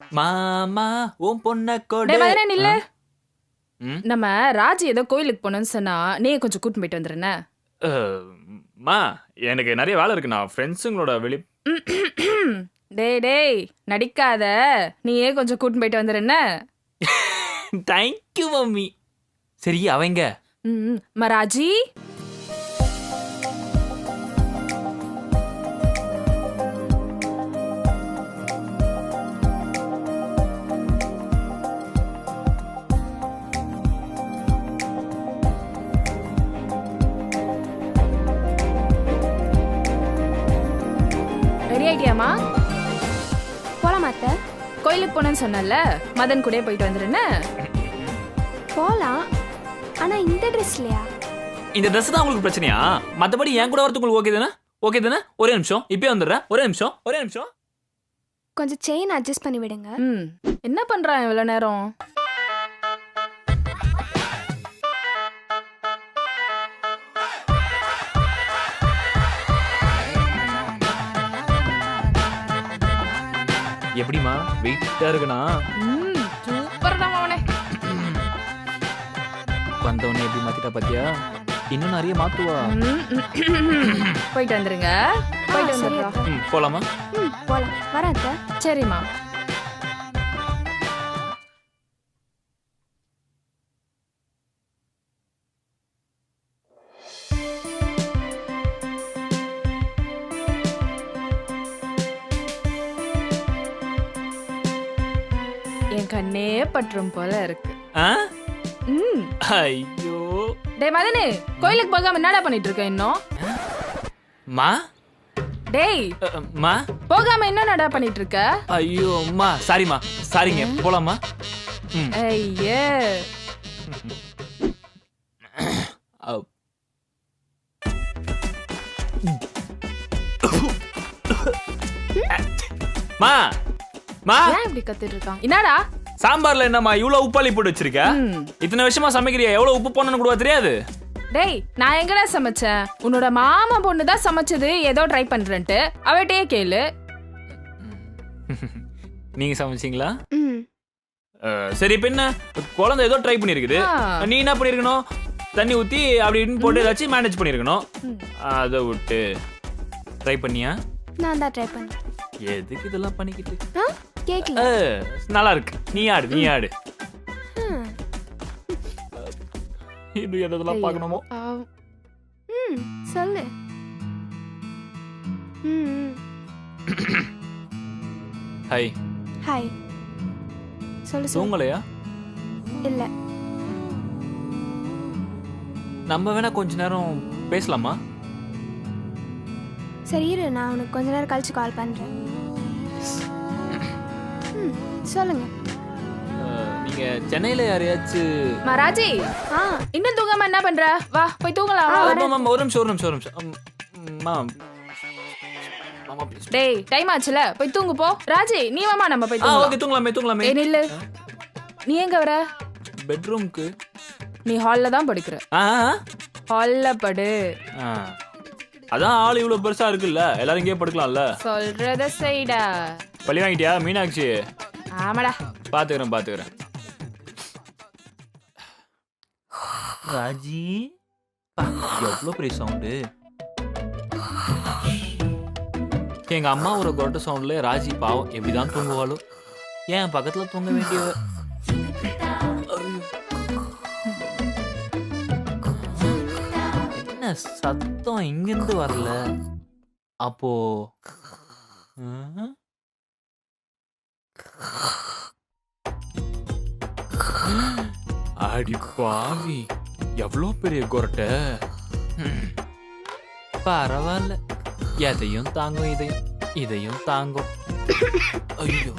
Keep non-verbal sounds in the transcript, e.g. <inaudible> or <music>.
மாமா உன் பொண்ண கொடு. டேய் மதனே நில்லு. ம்? நம்ம ராஜி ஏதோ கோயிலுக்கு போகணும்னு சொன்னா நீ கொஞ்சம் கூட்டிட்டு போயிட்டு அஹ், மா எனக்கு நிறைய வேலை இருக்கு. நான் ஃப்ரெண்ட்ஸுங்களோட வெளி. டேய் டேய் நடிக்காத. நீயே கொஞ்சம் கூட்டிட்டு போயிட்டு வந்துருன தேங்க்யூ <laughs> மம்மி. சரி அவங்க ம் மராஜி ஆயிட்டியாமா போலாம் அத்தை. கோயிலுக்கு போனேன்னு சொன்னல மதன் கூடயே போயிட்டு வந்துருன போலாம். ஆனா இந்த ட்ரெஸ்லயா இந்த ட்ரெஸ் தான் உங்களுக்கு பிரச்சனையா? மற்றபடி என் கூட வரது உங்களுக்கு ஓகே தானே? ஓகே தானே? ஒரே நிமிஷம். இப்பயே வந்துடுறேன். ஒரே நிமிஷம். ஒரே நிமிஷம். கொஞ்சம் செயின் அட்ஜஸ்ட் பண்ணி விடுங்க. ம். என்ன பண்றான் இவ்வளவு நேரம்? எப்படிமா வெயிட்டா இருக்குண்ணா. ம் சூப்பர் தான் அவனே வந்தவொடனே எப்படி மாத்திட்டா பாத்தியா? இன்னும் நிறைய மாத்துவா. போயிட்டு வந்துருங்க. போயிட்டு ஆ, சரி வந்துடுறா. அத்தை. ம் போலாமா? ம் போலாம். வரேன் சரிம்மா. என் கண்ணே பற்றும் போல இருக்கு. ஆ? ம். ஐயோ. டேய் மதனு கோயிலுக்கு போகாம என்னடா பண்ணிட்டு இருக்க இன்னும்? மா? டேய் மா? போகாம என்னடா பண்ணிட்டு இருக்க ஐயோ அம்மா சாரிம்மா சாரிங்க போலாமா ஐயே. மா மா. ஏன் இப்படி கத்திட்டு இருக்கான் என்னடா? சாம்பார்ல என்னம்மா இவ்வளவு உப்பாளி போட்டு வச்சிருக்க ம். இத்தனை வருஷமா சமைக்கிறியா? எவ்வளவு உப்பு போடணும்னு கூட தெரியாது. டேய் நான் எங்கடா சமைச்சேன்? உன்னோட மாமா பொண்ணு தான் சமைச்சது ஏதோ ட்ரை பண்றேன்ட்டு. அவட்டே கேளு. <laughs> நீங்க சமைச்சீங்களா? சரி இப்ப என்ன? குழந்தை ஏதோ ட்ரை பண்ணிருக்குது. நீ என்ன பண்ணிருக்கணும்? தண்ணி ஊத்தி அப்படி இப்படின்னு போட்டு ஏதாச்சும் மேனேஜ் பண்ணிருக்கணும். அதை விட்டு ட்ரை பண்ணியா? நான் தான் ட்ரை பண்ணேன். எதுக்கு இதெல்லாம் பண்ணிக்கிட்டு அஹ், நல்லா இருக்கு நீ ஆடு நீ ஆடு. இன்னும் எதெல்லாம் பார்க்கணுமோ? ம் சொல்லு. ம். ஹாய் ஹாய் சொல்லு சொல்லு. தூங்கலையா? இல்ல. நம்ம வேணா கொஞ்ச நேரம் பேசலாமா? சரி இரு. நான் உனக்கு கொஞ்ச நேரம் கழிச்சு கால் பண்றேன். ம் சொல்லுங்க. நீங்க சென்னையில யாரையாச்சும் மராஜி ஆ இன்னும் தூங்காம என்ன பண்ற? வா போய் தூங்கலாம் வா. ஒரு நிமிஷம் ஒரு நிமிஷம் ஒரு நிமிஷம். மாம். டேய் டைம் ஆச்சுல போய் தூங்கு போ. ராஜி நீ வாமா நம்ம போய் ஆ தூங்கலாம். ஓகே தூங்கலாமே தூங்கலாமே. ஏய் நில்லு. நீ எங்க வர? பெட்ரூம்க்கு. நீ ஹால்ல தான் படுக்கிற. ஆ ஹால்ல படு. ஆ. அதான் ஆள் இவ்வளவு பெருசா இருக்குல்ல எல்லாரும் இங்கேயே படுக்கலாம்ல. சொல்றத செய்டா. பழி வாங்கிட்டியா? மீனாட்சி? ஆமாடா. பாத்துக்கிறேன் பாத்துக்கிறேன். ராஜி பா, எவ்வளவு பெரிய சவுண்டு? எங்க அம்மா ஒரு கொரட்ட சவுண்ட்ல ராஜி பாவம் எப்படிதான் தூங்குவாளோ? ஏன் பக்கத்துல தூங்க வேண்டிய என்ன சத்தம் இங்கிருந்து வரல? அப்போ அடி பாவி எவ்வளோ பெரிய கொரட்டை. பரவாயில்ல. எதையும் தாங்கும் இதையும் இதையும் தாங்கும். ஐயோ.